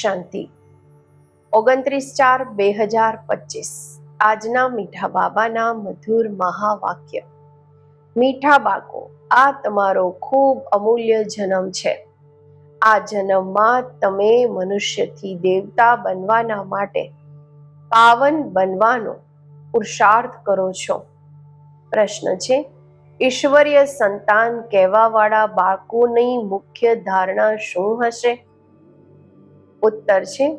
શાંતિ. ઓગણત્રીસ ચાર બે હજાર પચીસ. આજના મીઠા બાબાના મધુર મહાવાક્ય. મીઠા બાળકો, આ તમારો ખૂબ અમૂલ્ય જન્મ છે. આ જન્મમાં તમે મનુષ્યથી દેવતા બનવાના માટે પાવન બનવાનો પુરુષાર્થ કરો છો. પ્રશ્ન છે, ઈશ્વરીય સંતાન કહેવાવાળા બાળકોની મુખ્ય ધારણા શું હશે? ઉત્તર છે.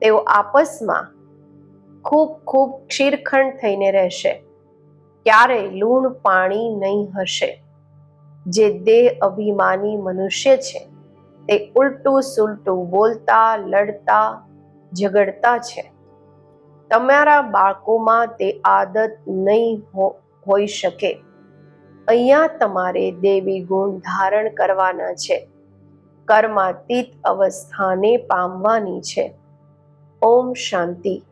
તેઓ આપસમાં ખૂબ ખૂબ ક્ષીરખંડ થઈને રહેશે. ક્યારેય લૂણ પાણી નહીં હશે. જે દેહ અભિમાની મનુષ્ય છે, તે ઉલટું સુલટું બોલતા, લડતા, ઝઘડતા છે. તમારા બાળકોમાં તે આદત નહીં હોઈ શકે. અહીંયા તમારે દેવી ગુણ ધારણ કરવાના છે. કર્માતીત અવસ્થાને પામવાની છે. ઓમ શાંતિ.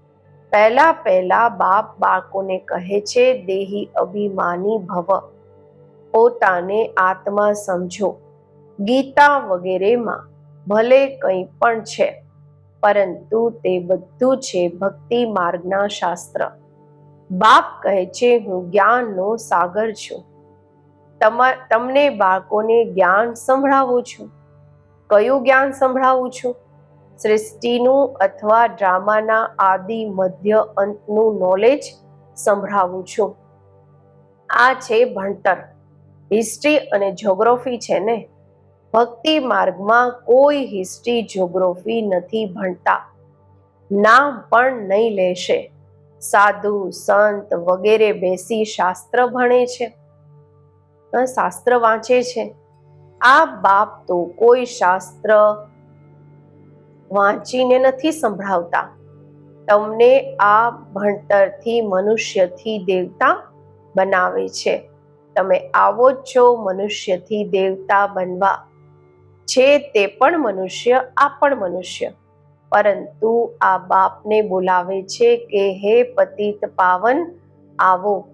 પહેલા પહેલા બાપ બાળકોને કહે છે, દેહી અભિમાની ભવ. પોતાને આત્મા સમજો. ગીતા વગેરેમાં ભલે કંઈ પણ છે, પરંતુ તે બધું છે ભક્તિ માર્ગના શાસ્ત્ર. બાપ કહે છે, હું જ્ઞાનનો સાગર છું. તમા- તમને બાળકોને જ્ઞાન સંભળાવું છું. કયું જ્ઞાન સંભળાવું છું? સૃષ્ટિનું અથવા ડ્રામાના આદિ મધ્ય અંતનું નોલેજ સંભળાવું છું. આ છે ભણતર. હિસ્ટ્રી અને જ્યોગ્રાફી છે ને? ભક્તિ માર્ગમાં કોઈ હિસ્ટ્રી જ્યોગ્રાફી નથી ભણતા. નામ પણ નહીં લેશે. સાધુ, સંત વગેરે બેસી શાસ્ત્ર ભણે છે. શાસ્ત્ર વાંચે છે. આ બાપ તો કોઈ શાસ્ત્ર વાંચીને નથી સંભળાવતા. તમને આ ભણતરથી મનુષ્યથી દેવતા બનાવે છે. તમે આવો છો મનુષ્યથી દેવતા બનવા. છે તે પણ મનુષ્ય, આ પણ મનુષ્ય. પરંતુ આ બાપને બોલાવે છે કે, હે પતિત પાવન, આવો.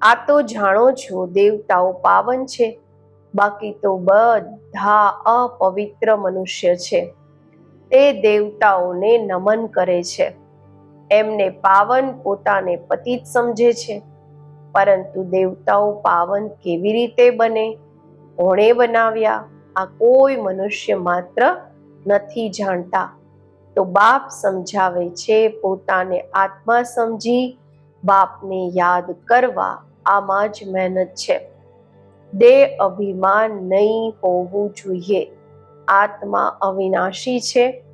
આ તો જાણો છો, દેવતાઓ પાવન છે. બાકી તો બધા અપવિત્ર મનુષ્ય છે. તે દેવતાઓને નમન કરે છે. એમને પાવન પોતાને પતિત સમજે છે. પરંતુ દેવતાઓ પાવન કેવી રીતે બને? કોણે બનાવ્યા? આ કોઈ મનુષ્ય માત્ર નથી જાણતા. તો બાપ સમજાવે છે પોતાને આત્મા સમજી. બાપને યાદ કરવા આમાં જ મહેનત છે. દેહ અભિમાન નહીં હોવું જોઈએ. આત્મા અવિનાશી છે.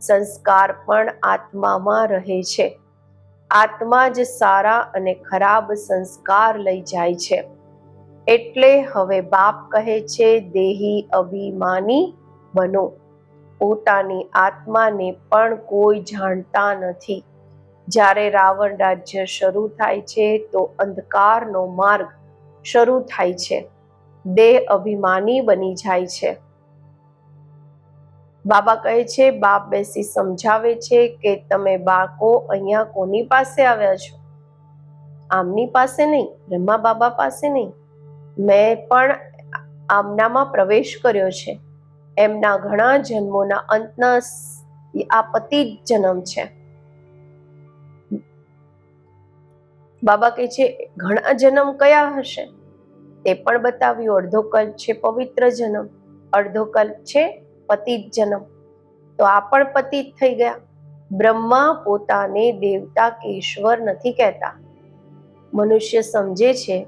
સંસ્કાર પણ આત્મામાં રહે છે. આત્મા જ સારા અને ખરાબ સંસ્કાર લઈ જાય છે. એટલે હવે બાપ કહે છે દેહી અભિમાની બનો. પોતાની આત્માને પણ કોઈ જાણતા નથી. જ્યારે રાવણ રાજ્ય શરૂ થાય છે, તો અંધકારનો માર્ગ શરૂ થાય છે. દેહ અભિમાની બની જાય છે. બાબા કહે છે, બાપ બેસી સમજાવે છે કે તમે બાળકો અહીંયા કોની પાસે આવ્યા છો? આમની પાસે નહીં, બ્રહ્મા બાબા પાસે નહીં. મેં પણ આમનામાં પ્રવેશ કર્યો છે. એમના ઘણા જન્મોના અંતના આ પતિ જન્મ છે. બાબા કહે છે, ઘણા જન્મ કયા હશે? તે પણ બતાવ્યું અડધો કલ્પ છે પવિત્ર જન્મ અડધો કલ્પ છે પતિત જન્મ. તો આ પણ પતિત થઈ ગયા. બ્રહ્મા પોતાને દેવતા કે ઈશ્વર નથી કહેતા. મનુષ્ય સમજે છે,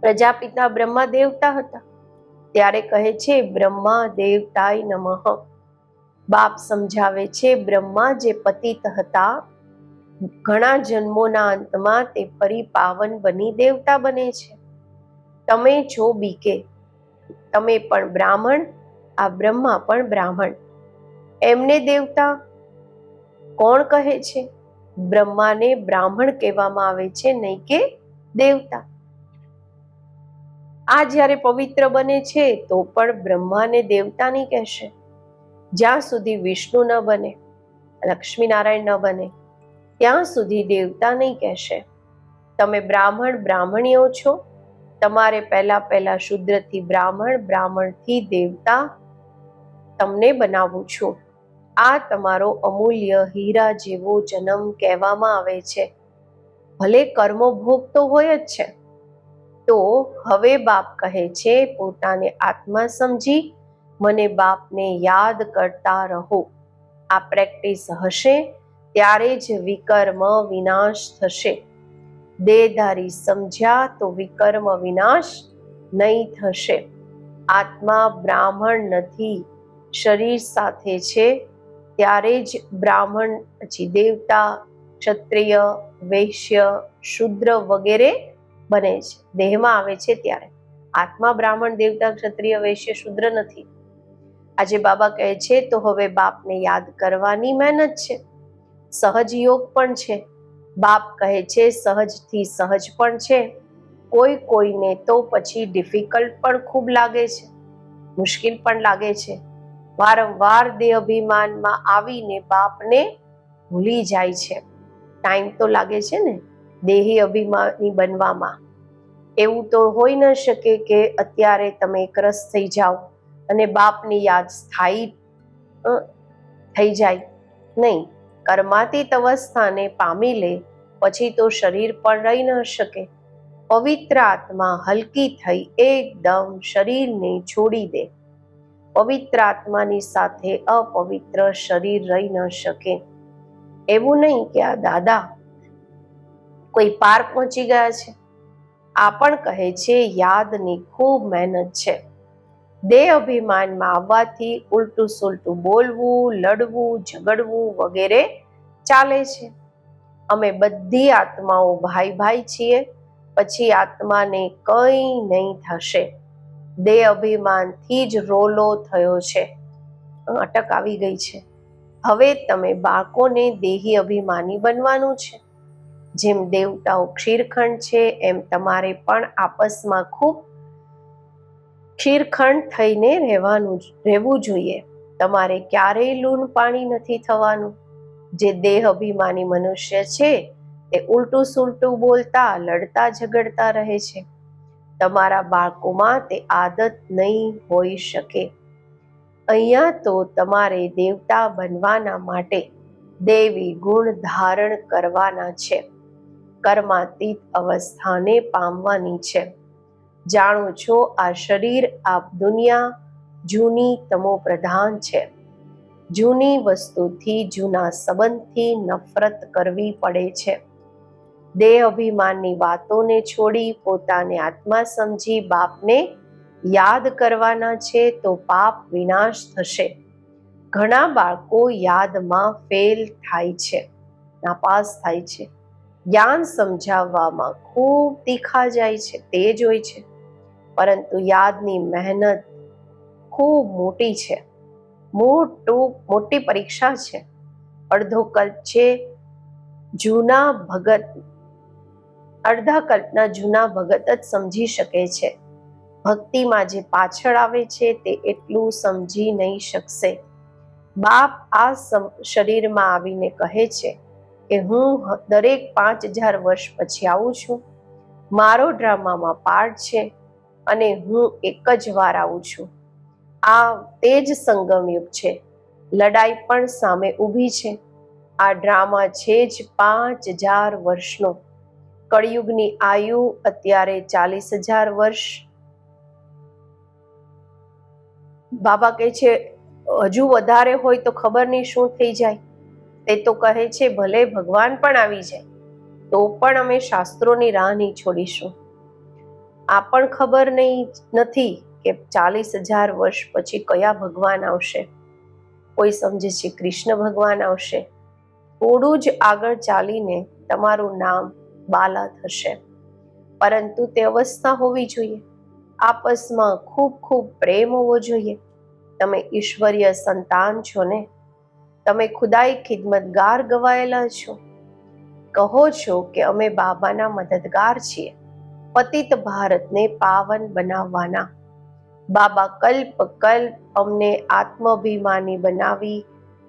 પ્રજાપિતા બ્રહ્મા દેવતા હતા. ત્યારે કહે છે, બ્રહ્મા દેવતાય નમઃ. બાપ સમજાવે છે, બ્રહ્મા જે પતિત હતા ઘણા જન્મોના અંતમાં તે ફરી પાવન બની દેવતા બને છે. તમે છો બીકે, તમે પણ બ્રાહ્મણ, આ બ્રહ્મા પણ બ્રાહ્મણ. એમને દેવતા કોણ કહે છે? બ્રહ્માને બ્રાહ્મણ કહેવામાં આવે છે, નહીં કે દેવતા. આ જ્યારે પવિત્ર બને છે, તો પણ બ્રહ્માને દેવતા નહીં કહેશે. જ્યાં સુધી વિષ્ણુ ન બને, લક્ષ્મીનારાયણ ન બને ત્યાં સુધી દેવતા નહીં કહેશે. તમે બ્રાહ્મણ બ્રાહ્મણીઓ છો. તમારે પહેલા પહેલા શુદ્રથી બ્રાહ્મણ બ્રાહ્મણથી દેવતા તમને બનાવું છું. આ તમારો અમૂલ્ય હીરા જેવો જન્મ કહેવામાં આવે છે. ભલે કર્મો ભોગ તો હોય જ છે. તો હવે બાપ કહે છે, પોતાને આત્મા સમજી, મને બાપને યાદ કરતા રહો. આ પ્રેક્ટિસ હશે. ત્યારે જ વિકર્મ વિનાશ થશે. દેહધારી સમજ્યા તો વિકર્મ વિનાશ નહીં થશે. આત્મા બ્રાહ્મણ નથી, શરીર સાથે છે, ત્યારે જ બ્રાહ્મણ, પછી દેવતા, ક્ષત્રિય, વૈશ્ય, શુદ્ર વગેરે બને છે. દેહમાં આવે છે ત્યારે. આત્મા બ્રાહ્મણ, દેવતા, ક્ષત્રિય, વૈશ્ય, શુદ્ર નથી. આજે બાબા કહે છે, તો હવે બાપને યાદ કરવાની મહેનત છે. સહજ યોગ પણ છે. બાપ કહે છે, સહજથી સહજ પણ છે. કોઈ કોઈને તો પછી ડિફિકલ્ટ પણ ખૂબ લાગે છે. મુશ્કેલ પણ લાગે છે. વારંવાર દેહ અભિમાનમાં આવીને બાપને ભૂલી જાય છે. ટાઈમ તો લાગે છે ને દેહી અભિમાની બનવામાં. એવું તો હોઈ ન શકે કે અત્યારે તમે એકરસ થઈ જાઓ અને બાપની યાદ સ્થાયી થઈ જાય. નહીં કર્માતીત અવસ્થાને પામી લે, પછી તો શરીર પણ રહી ન શકે. પવિત્ર આત્મા હલકી થઈ એકદમ શરીરને છોડી દે. પવિત્ર આત્માની સાથે અપવિત્ર શરીર રહી ન શકે. એવું નહીં કે આ દાદા કોઈ પાર પહોંચી ગયા છે. આ પણ કહે છે, યાદની ખૂબ મહેનત છે. દેહ અભિમાનમાં આવવાથી ઉલટું સુલટું બોલવું, લડવું, ઝઘડવું વગેરે ચાલે છે. અમે બધી આત્માઓ ભાઈ ભાઈ છીએ, પછી આત્માને કંઈ નહીં થશે. દેહ અભિમાનથી જ રોલો થયો છે. અટક આવી ગઈ છે. હવે તમે બાળકોને દેહી અભિમાની બનવાનું છે. જેમ દેવતાઓ ક્ષીરખંડ છે, એમ તમારે પણ આપસમાં ખૂબ ક્ષીરખંડ થઈને રહેવાનું રહેવું જોઈએ. તમારે ક્યારેય લૂન પાણી નથી થવાનું. જે દેહ અભિમાની મનુષ્ય છે, તે ઉલટું સુલટું બોલતા, લડતા ઝઘડતા રહે છે. તમારા બાળકોમાં તે આદત નહીં હોઈ શકે. અહીંયા તો તમારે દેવતા બનવાના માટે દેવી ગુણ ધારણ કરવાના છે. કર્માતીત અવસ્થાને પામવાની છે. જાણો છો, આ શરીર, આ દુનિયા જૂની તમો પ્રધાન છે. જૂની વસ્તુથી, જૂના સંબંધથી નફરત કરવી પડે છે. દેહ અભિમાનની વાતોને છોડી, પોતાને આત્મા સમજી, બાપને યાદ કરવાના છે તો પાપ વિનાશ થશે. ઘણા બાળકો યાદમાં ફેલ થાય છે, નાપાસ થાય છે. જ્ઞાન સમજાવવામાં ખૂબ તીખા જાય છે, તેજ હોય છે. પરંતુ યાદની મહેનત ખૂબ મોટી છે. મોટું, મોટી પરીક્ષા છે. અડધો કલ્પ છે જૂના ભગત. અડધા કલ્પના જૂના ભગત જ સમજી શકે છે. ભક્તિમાં જે પાછળ આવે છે તે એટલું સમજી નહીં શકશે. બાપ આ શરીરમાં આવીને કહે છે કે હું દરેક પાંચ હજાર વર્ષ પછી આવું છું. મારો ડ્રામામાં પાર્ટ છે. અને હું એક જ વાર આવું છું. આ તે જ સંગમયુગ છે. લડાઈ પણ સામે ઊભી છે. આ ડ્રામા છે જ પાંચ હજાર વર્ષનો. કળિયુગની આયુ અત્યારે ચાલીસ હજાર વર્ષ. બાબા કહે છે, હજુ વધારે હોય તો ખબર નહીં શું થઈ જાય. તે તો કહે છે, ભલે ભગવાન પણ આવી જાય, તો પણ અમે શાસ્ત્રોની રાહ નહીં છોડીશું. આ પણ ખબર નહીં, નથી કે ચાલીસ હજાર વર્ષ પછી કયા ભગવાન આવશે. કોઈ સમજે છે કૃષ્ણ ભગવાન આવશે? થોડું જ આગળ ચાલીને તમારું નામ બાલા થશે. પરંતુ તે અવસ્થા હોવી જોઈએ. આપસમાં ખૂબ ખૂબ પ્રેમ હોવો જોઈએ. તમે ઈશ્વરીય સંતાન છો ને? તમે ખુદાઈ ખિદમતગાર ગવાયેલા છો. કહો છો કે અમે બાબાના મદદગાર છીએ. પતિત ભારતને પાવન બનાવવાના. બાબા કલ્પ કલ્પ, અમને આત્માભિમાની બનાવી,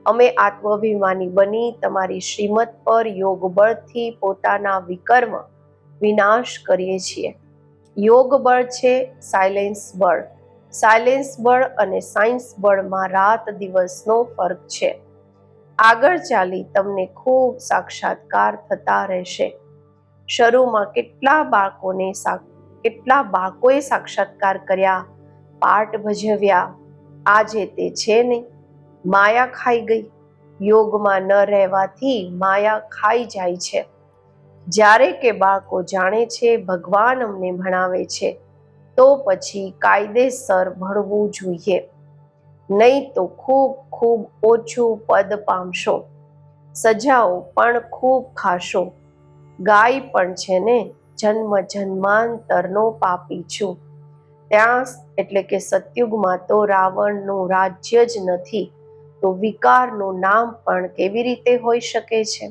અમે આત્માભિમાની બની તમારી શ્રીમત પર યોગ બળથી પોતાના વિકર્મ વિનાશ કરીએ છીએ. યોગ બળ છે સાયલેન્સ બળ. સાયલેન્સ બળ અને સાયન્સ બળમાં રાત દિવસનો ફરક છે. આગળ ચાલી તમને ખૂબ સાક્ષાત્કાર થતા રહેશે. શરૂમાં કેટલા બાળકોને કેટલા બાળકોએ સાક્ષાત્કાર કર્યા, પાઠ ભજવ્યા, આજે તે છે નહીં. માયા ખાઈ ગઈ. યોગમાં ન રહેવાથી માયા ખાઈ જાય છે. જ્યારે કે બાળકો જાણે છે ભગવાન અમને ભણાવે છે, તો પછી કાયદેસર ભણવું જોઈએ. નહીં તો ખૂબ ખૂબ ઓછું પદ પામશો. સજાઓ પણ ખૂબ ખાશો. ગાય પણ છે ને જન્મ જન્માંતરનો પાપી છું. ત્યાં એટલે કે સતયુગમાં તો રાવણનું રાજ્ય જ નથી, તો વિકારનું નામ પણ કેવી રીતે હોઈ શકે છે?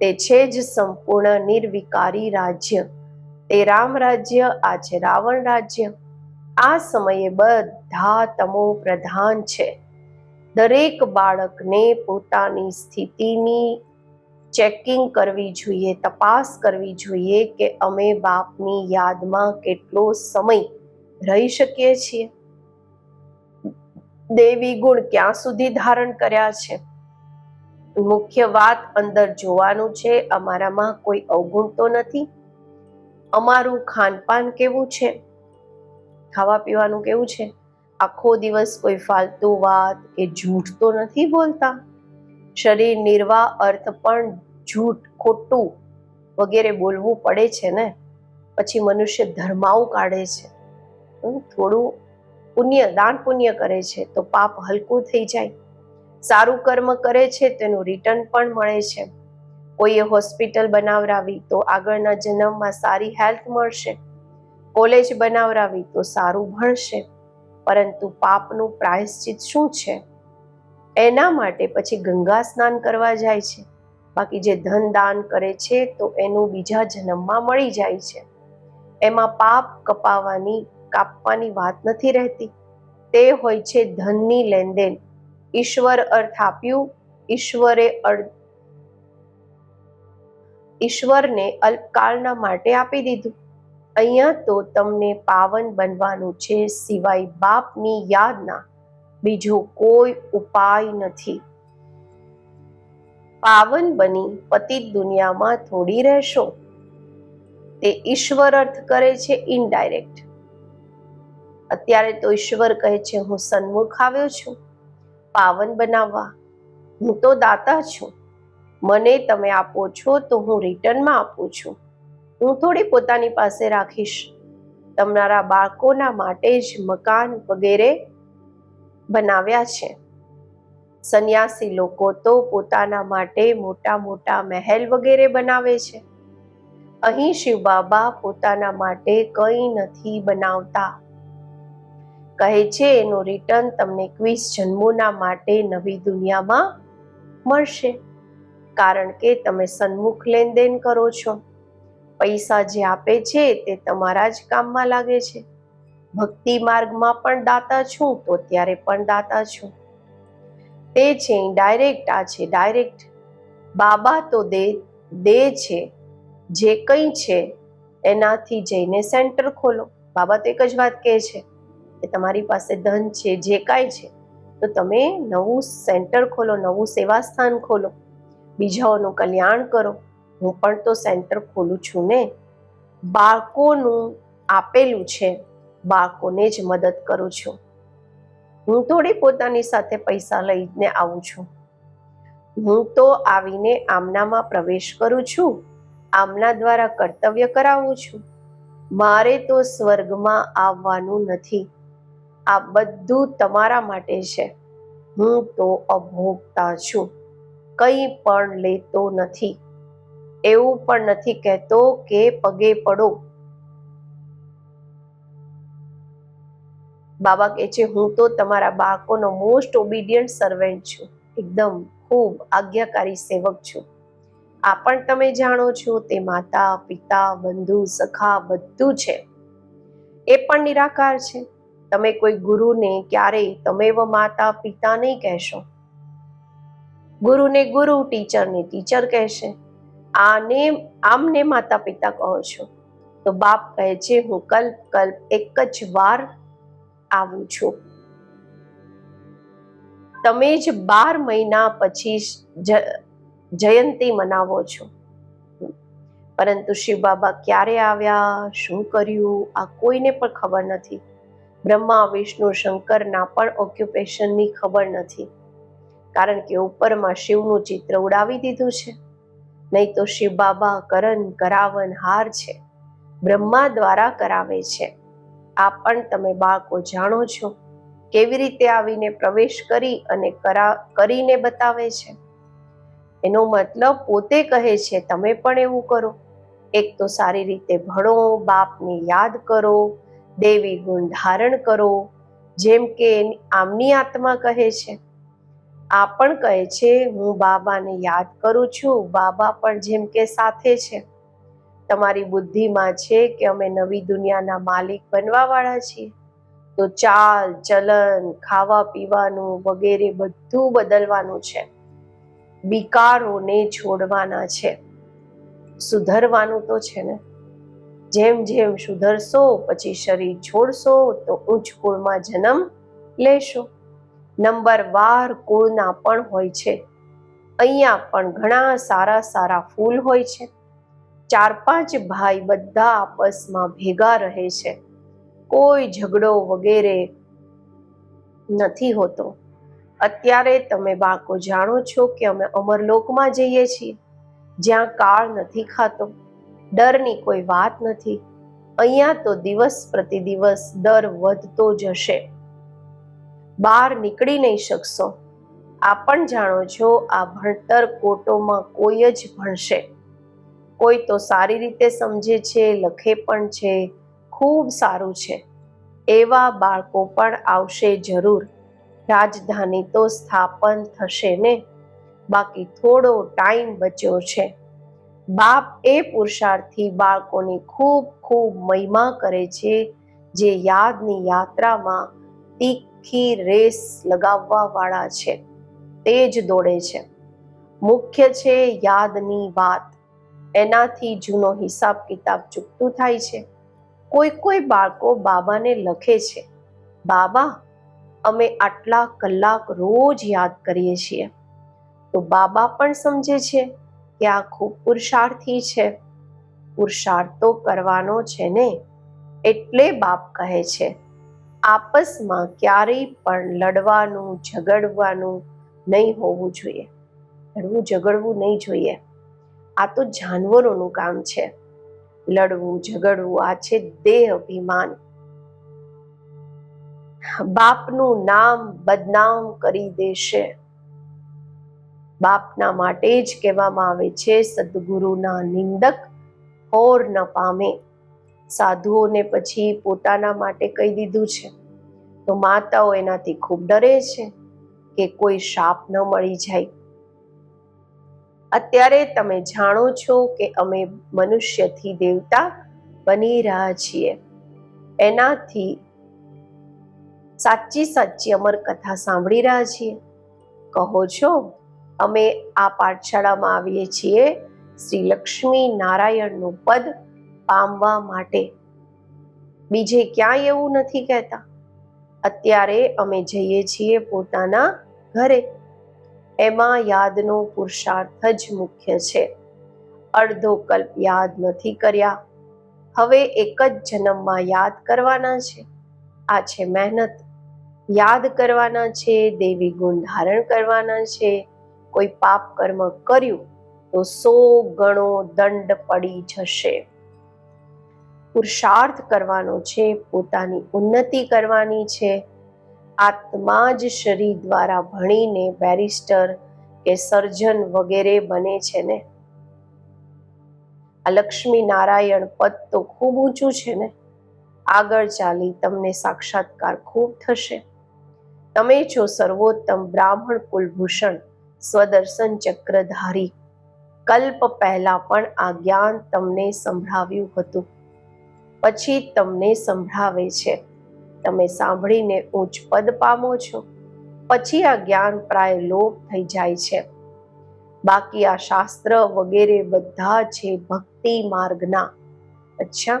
તે છે જ સંપૂર્ણ નિર્વિકારી રાજ્ય. તે રામ રાજ્ય, આ છે રાવણ રાજ્ય. આ સમયે બધા તમો પ્રધાન છે. દરેક બાળકને પોતાની સ્થિતિની ચેકિંગ કરવી જોઈએ, તપાસ કરવી જોઈએ કે અમે બાપની યાદમાં કેટલો સમય રહી શકીએ છીએ. દેવી ગુણ ક્યાં સુધી ધારણ કર્યા છે? મુખ્ય વાત અંદર જોવાનું છે, અમારામાં કોઈ અવગુણ તો નથી? અમારું ખાનપાન કેવું છે? ખાવા પીવાનું કેવું છે? આખો દિવસ કોઈ ફાલતુ વાત કે જૂઠ તો નથી બોલતા? શરીર નિર્વાહ અર્થ પણ જૂઠ, ખોટું વગેરે બોલવું પડે છે ને? પછી મનુષ્ય ધર્માવું કાઢે છે. થોડું પુણ્ય, દાન પુણ્ય કરે છે તો પાપ હલકું થઈ જાય. સારું કર્મ કરે છે તેનું રિટર્ન પણ મળે છે. કોઈએ હોસ્પિટલ બનાવરાવી તો આગળના જન્મમાં સારી હેલ્થ મળશે. કોલેજ બનાવરાવી તો સારું ભણશે. પરંતુ પાપનું પ્રાયશ્ચિત શું છે? એના માટે પછી ગંગા સ્નાન કરવા જાય છે. બાકી જે ધન દાન કરે છે તો એનું બીજા જન્મમાં મળી જાય છે. એમાં પાપ કપાવાની, કાપવાની વાત નથી રહેતી. તે હોય છે ધનની લેનદેન. ઈશ્વર અર્થ આપ્યું. ઈશ્વરે ઈશ્વરને અલ્પકાળના માટે આપી દીધું. અહીંયા તો તમને પાવન બનવાનું છે સિવાય બાપની યાદના. બીજો કોઈ ઉપાય નથી. પાવન બની પતિત દુનિયામાં થોડી રહેશો. તે ઈશ્વર અર્થ કરે છે ઇનડાયરેક્ટ અત્યારે તો ઈશ્વર કહે છે, હું સન્મુખ આવ્યો છું. પાવન બનાવવા. હું તો દાતા છું. મને તમે આપો છો તો હું રિટર્નમાં આપું છું. હું થોડી પોતાની પાસે રાખીશ. તમારા બાળકોના માટે જ મકાન વગેરે બનાવ્યા છે. સંન્યાસી લોકો તો પોતાના માટે મોટા મોટા મહેલ વગેરે બનાવે છે. અહીં શિવ બાબા પોતાના માટે કંઈ નથી બનાવતા. કહે છે, એનું રિટર્ન તમને એકવીસ જન્મોના માટે નવી દુનિયામાં મળશે. કારણ કે તમે સન્મુખ લેનદેન કરો છો. પૈસા જે આપે છે તે તમારા જ કામમાં લાગે છે. ભક્તિ માર્ગમાં પણ દાતા છું, તો ત્યારે પણ દાતા છું. તે છે ડાયરેક્ટ આ છે ડાયરેક્ટ બાબા તો દે દે છે, જે કંઈ છે, એનાથી જઈને સેન્ટર ખોલો. બાબા તો એક જ વાત કહે છે કે તમારી પાસે ધન છે, જે કાંઈ છે, તો તમે નવું સેન્ટર ખોલો, નવું સેવા સ્થાન ખોલો. બીજાઓનું કલ્યાણ કરો. હું પણ તો સેન્ટર ખોલું છું ને. બાળકોનું આપેલું છે. બાળકોને જ મદદ કરું છું. હું થોડી પોતાની સાથે પૈસા લઈને આવું છું. હું તો આવીને આમનામાં પ્રવેશ કરું છું. આમના દ્વારા કર્તવ્ય કરાવું છું. મારે તો સ્વર્ગમાં આવવાનું નથી. આ બધું તમારા માટે છે. હું તો અભોગતા છું. કંઈ પણ લેતો નથી. એવું પણ નથી કહેતો કે પગે પડો. બાબા કહે છે, હું તો તમારા બાળકોનો મોસ્ટ ઓબિડિયન્ટ સર્વેન્ટ છું. એકદમ ખૂબ આજ્ઞાકારી સેવક છું. આ પણ તમે જાણો છો, તે માતા, પિતા, બંધુ, સખા બધું છે. એ પણ નિરાકાર છે. તમે કોઈ ગુરુને ક્યારેય તમે માતા, પિતા નહીં કહેશો. ગુરુને ગુરુ, ટીચરને ટીચર કહેશે. આને, આમને માતા પિતા કહો છો. તો બાપ કહે છે, હું કલ્પ કલ્પ એક જ વાર આવું છું. તમે જ બાર મહિના પછી જયંતિ મનાવો છો. પરંતુ શિવ બાબા ક્યારે આવ્યા? શું કર્યું? આ કોઈને પણ ખબર નથી. બ્રહ્મા, વિષ્ણુ, શંકરના પણ ઓક્યુપેશનની ખબર નથી. કારણ કે ઉપરમાં શિવનું ચિત્ર ઉડાવી દીધું છે. નહીં તો શિવ બાબા કરણ, કરાવન હાર છે. બ્રહ્મા દ્વારા કરાવે છે. આ પણ તમે બાળકો જાણો છો કેવી રીતે આવીને પ્રવેશ કરી અને કરા, કરીને બતાવે છે. એનો મતલબ પોતે કહે છે, તમે પણ એવું કરો. એક તો સારી રીતે ભણો, બાપને યાદ કરો, દેવી ગુણ ધારણ કરો, જેમ કે આમની આત્મા કહે છે. આ પણ કહે છે, હું બાબાને યાદ કરું છું, બાબા પણ જેમ કે સાથે છે. તમારી બુદ્ધિમાં છે કે અમે નવી દુનિયાના માલિક બનવા વાળા છીએ. તો ચાલ, ચલન, ખાવા પીવાનું વગેરે બધું બદલવાનું છે. વિકારોને છોડવાના છે. સુધરવાનું તો છે ને. જેમ જેમ સુધરશો, પછી શરીર છોડશો, તો ઉચ્ચ કુળમાં જન્મ લેશો. નંબર વાર કુળના પણ હોય છે. અહીંયા પણ ઘણા સારા સારા ફૂલ હોય છે. ચાર પાંચ ભાઈ બધા આપસમાં ભેગા રહે છે. કોઈ ઝઘડો વગેરે નથી હોતો. અત્યારે તમે બાળકો જાણો છો કે અમે અમરલોકમાં જઈએ છીએ. જ્યાં કાળ નથી ખાતો, ડરની કોઈ વાત નથી. અહીંયા તો દિવસ પ્રતિ દિવસ દર વધતો જશે બહાર નીકળી નહીં શકશો. આ પણ જાણો છો, આ ભણતર કોટોમાં કોઈ જ ભણશે. કોઈ તો સારી રીતે સમજે છે, લખે પણ છે. ખૂબ સારું છે. એવા બાળકો પણ આવશે જરૂર. રાજધાની તો સ્થાપન થશે ને? બાકી થોડો ટાઈમ બચ્યો છે. બાપ એ પુરુષાર્થી બાળકોની ખૂબ ખૂબ મહિમા કરે છે, જે યાદની યાત્રામાં તીખી રેસ લગાવવા વાળા છે. તે જ દોડે છે. મુખ્ય છે યાદની વાત. એનાથી જૂનો હિસાબ કિતાબ ચૂકતું થાય છે. કોઈ કોઈ બાળકો બાબાને લખે છે, બાબા, અમે આટલા કલાક રોજ યાદ કરીએ છીએ. તો બાબા પણ સમજે છે કે આ ખૂબ પુરુષાર્થી છે. પુરુષાર્થ તો કરવાનો છે ને, એટલે બાપ કહે છે, આપસમાં ક્યારેય પણ લડવાનું, ઝઘડવાનું નહીં હોવું જોઈએ. લડવું, ઝઘડવું નહીં જોઈએ. આ તો જાનવરોનું કામ છે. લડવું, ઝઘડવું, આ છે દેહ અભિમાન. બાપનું નામ બદનામ કરી દેશે. બાપના માટે જ કહેવામાં આવે છે, સદગુરુના નિંદક હોર ન પામે. સાધુઓને પછી પોતાના માટે કહી દીધું છે. તો માતાઓ એનાથી ખૂબ ડરે છે કે કોઈ શાપ ન મળી જાય. અત્યારે તમે જાણો છો કે અમે મનુષ્યથી દેવતા બની રહ્યા છીએ. એનાથી સાચી સાચી અમર કથા સાંભળી રહ્યા છીએ. કહો છો, અમે આ પાઠશાળામાં આવીએ છીએ શ્રી લક્ષ્મી નારાયણનું પદ પામવા માટે. બીજે ક્યાંય એવું નથી કહેતા. અત્યારે અમે જઈએ છીએ પોતાના ઘરે. એમાં યાદનો પુરુષાર્થ જ મુખ્ય છે. અડધો કલ્પ યાદ નથી કર્યા. હવે એક જ જન્મમાં યાદ કરવાના છે. આ છે મહેનત. યાદ કરવાના છે, દેવી ગુણ ધારણ કરવાના છે. કોઈ પાપ કર્મ કર્યું તો સો ગણો દંડ પડી જશે. પુરુષાર્થ કરવાનો છે, પોતાની ઉન્નતિ કરવાની છે. આત્મા જ શરીર દ્વારા ભણીને બેરિસ્ટર કે સર્જન વગેરે બને છે ને? આ લક્ષ્મી નારાયણ પદ તો ખૂબ ઊંચું છે ને? આગળ ચાલી તમને સાક્ષાત્કાર ખૂબ થશે. તમે છો સર્વોત્તમ બ્રાહ્મણ કુલભૂષણ, સ્વદર્શન ચક્રધારી. કલ્પ પહેલા પણ આ જ્ઞાન તમને સંભળાવ્યું હતું. પછી તમને સંભળાવે છે. તમે સાંભળીને ઉચ્ચ પદ પામો છો. પછી આ જ્ઞાન પ્રાય લોપ થઈ જાય છે. બાકી આ શાસ્ત્ર વગેરે બધા છે ભક્તિ માર્ગના. અચ્છા,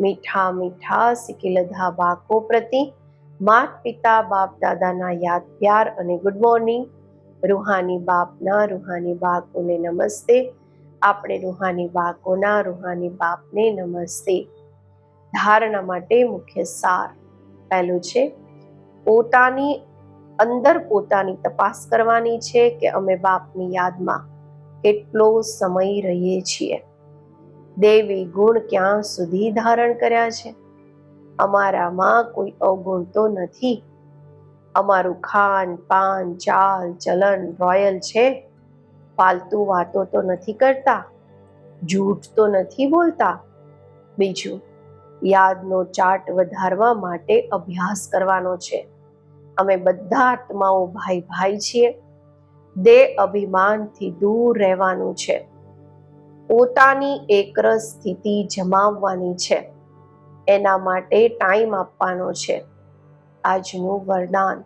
મીઠા મીઠા સિકિલધા બાકો પ્રતિ. માત પિતા બાપ દાદાના યાદ પ્યાર અને ગુડ મોર્નિંગ રૂહાની બાપના રૂહાની બાકોને નમસ્તે. આપણે રૂહાની બાકોના રૂહાની બાપને નમસ્તે. ધારણા માટે મુખ્ય સાર. પહેલું છે. પોતાની અંદર પોતાની તપાસ કરવાની છે કે અમે બાપની યાદમાં કેટલો સમય રહીએ છીએ. દેવી ગુણ ક્યાં સુધી ધારણ કર્યા છે? અમારામાં કોઈ અવગુણ તો નથી? અમારું ખાન, પાન, ચાલ, ચલન, રોયલ છે? ફાલતુ વાતો તો નથી કરતા? જૂઠ તો નથી બોલતા? બીજું યાદનો ચાર્ટ વધારવા માટે અભ્યાસ કરવાનો છે. અમે બધા આત્માઓ ભાઈ ભાઈ છીએ. દેહ અભિમાનથી દૂર રહેવાનું છે. પોતાની એકરસ સ્થિતિ જમાવવાની છે. એના માટે ટાઈમ આપવાનો છે. આજનું વરદાન.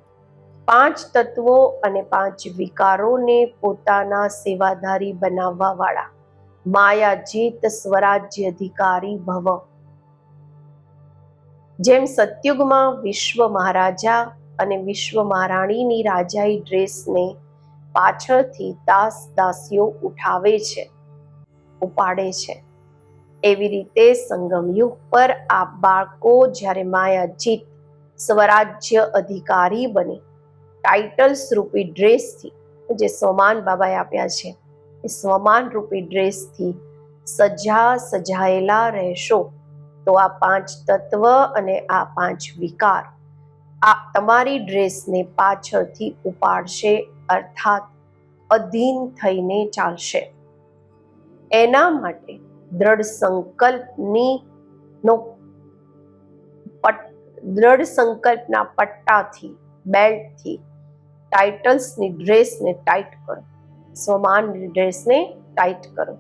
પાંચ તત્વો અને પાંચ વિકારોને પોતાના સેવાધારી બનાવવા વાળા માયાજીત સ્વરાજ્ય અધિકારી ભવ. જેમ સતયુગમાં વિશ્વ મહારાજા અને વિશ્વ મહારાણીની રાજાઈ ડ્રેસને પાછળથી દાસ દાસીઓ ઉઠાવે છે, ઉપાડે છે. એવી રીતે સંગમયુગ પર આ બાળકો જ્યારે માયાજીત સ્વરાજ્ય અધિકારી બને ટાઇટલ્સ રૂપી ડ્રેસથી, જે સ્વમાન બાબાએ આપ્યા છે, એ સ્વમાન રૂપી ડ્રેસથી સજા સજાયેલા રહેશો. તો આ પાંચ તત્વ અને આ પાંચ વિકાર આ તમારી ડ્રેસને પાછળથી ઉપાડશે, અર્થાત અધીન થઈને ચાલશે. એના માટે દ્રઢ સંકલ્પની નો દ્રઢ સંકલ્પના પટ્ટાથી, બેલ્ટથી, ટાઇટલ્સની ડ્રેસને ટાઈટ કરો. સમાન ડ્રેસને ટાઈટ કરો.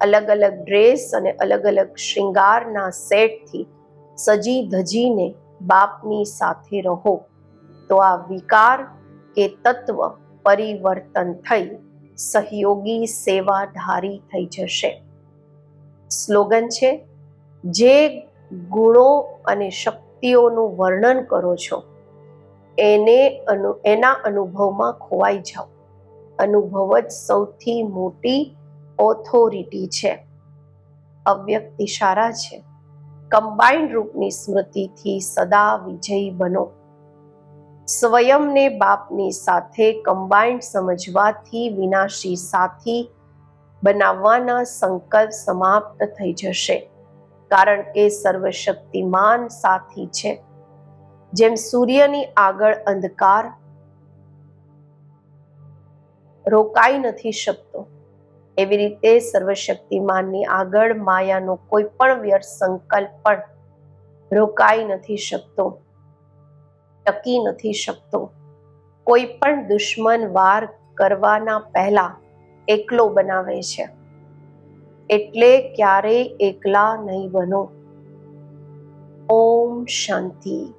અલગ અલગ ડ્રેસ અને અલગ અલગ શૃંગારના સેટથી સજી ધજીને બાપની સાથે રહો. તો આ વિકાર કે તત્વ પરિવર્તન થઈ સહયોગી સેવાધારી થઈ જશે. સ્લોગન છે, જે ગુણો અને શક્તિઓનું વર્ણન કરો છો, એને અનુ, એના અનુભવમાં ખોવાઈ જાઓ. અનુભવ જ સૌથી મોટી ઓથોરિટી છે. અવ્યક્ત ઇશારા છે. કમ્બાઇન્ડ રૂપની સ્મૃતિથી સદા વિજયી બનો. સ્વયંને બાપની સાથે કમ્બાઇન્ડ સમજવાથી વિનાશી સાથી બનાવવાના સંકલ્પ સમાપ્ત થઈ જશે. કારણ કે સર્વશક્તિમાન સાથી છે. જેમ સૂર્યની આગળ અંધકાર રોકાઈ નથી શકતો એવી રીતે સર્વશક્તિમાનની આગળ માયાનો કોઈ પણ વ્યર્થ સંકલ્પ પણ રોકાઈ નથી શકતો, ટકી નથી શકતો. કોઈ પણ દુશ્મન વાર કરવાના પહેલા એકલો બનાવે છે. એટલે ક્યારેય એકલા નહીં બનો. ઓમ શાંતિ.